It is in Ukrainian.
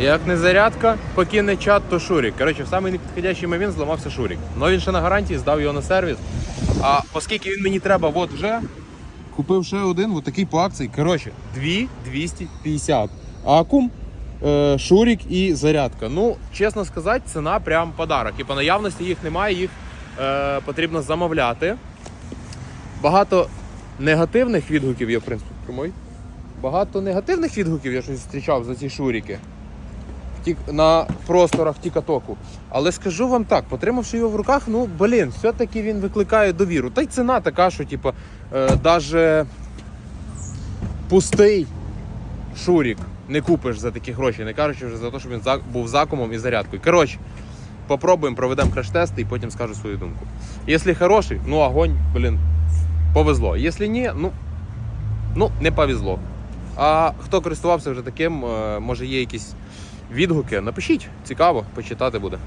Як не зарядка, покине чат, то Шурік. Коротше, в самий непідходящий момент зламався Шурік. Ну він ще на гарантії здав його на сервіс. А оскільки він мені треба, от вже купив ще один, от такий по акції. Коротше, 2250. Акум, е, Шурік і зарядка. Ну, чесно сказати, ціна прям подарок. І по наявності їх немає, їх е, потрібно замовляти. Багато негативних відгуків є, в принципі, прямой. Багато негативних відгуків я щось зустрічав за ці шуріки на просторах Тікатоку. Але скажу вам так, потримавши його в руках, ну блін, все-таки він викликає довіру. Та й ціна така, що типу, е, даже пустий шурік не купиш за такі гроші, не кажучи вже за те, щоб він був закумом і зарядкою. Коротше, попробуємо, проведемо краш-тести і потім скажу свою думку. Якщо хороший, ну огонь, блін, повезло. Якщо ні, ну, ну не повезло. А хто користувався вже таким, е, може є якісь відгуки, напишіть, цікаво, почитати буде.